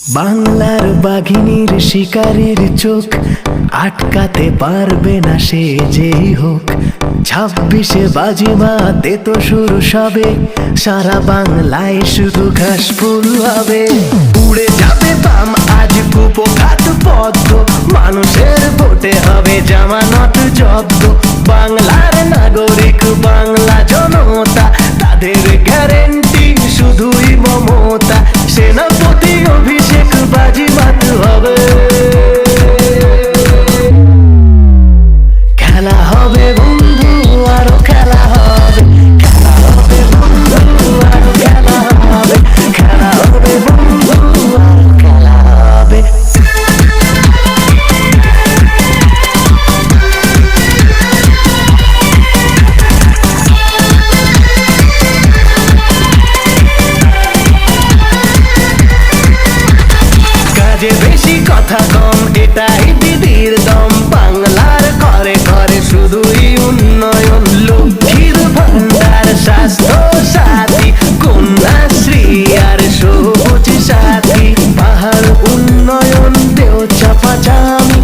বাংলার বাঘিনীর শিকারীর চোখ, আটকাতে পারবে না সে যেই হোক। ছাব্বিশে বাজিমাতে তো শুরু সবে, সারা বাংলায় শুধু ঘাস ফুল হবে। উড়ে যাবে বাম, আজ কুপঘাত পদ্ম, মানুষের ভোটে হবে জামানত জব্দ। বাংলার নাগরিক, বাংলা জনতা, তাদের গ্যারেন্টি শুধুই মমতা সেনাপতি অভিষেক বাজিমাত কাজে বেশি কথা কম এটাই দিদির দম। বাংলার ঘরে ঘরে শুধুই উন্নয়ন, লক্ষ্মীর ভান্ডার, স্বাস্থ্য সাথী, কন্যাশ্রী আর সবুজ সাথী। পাহাড় উন্নয়ন দেও চাপা চামি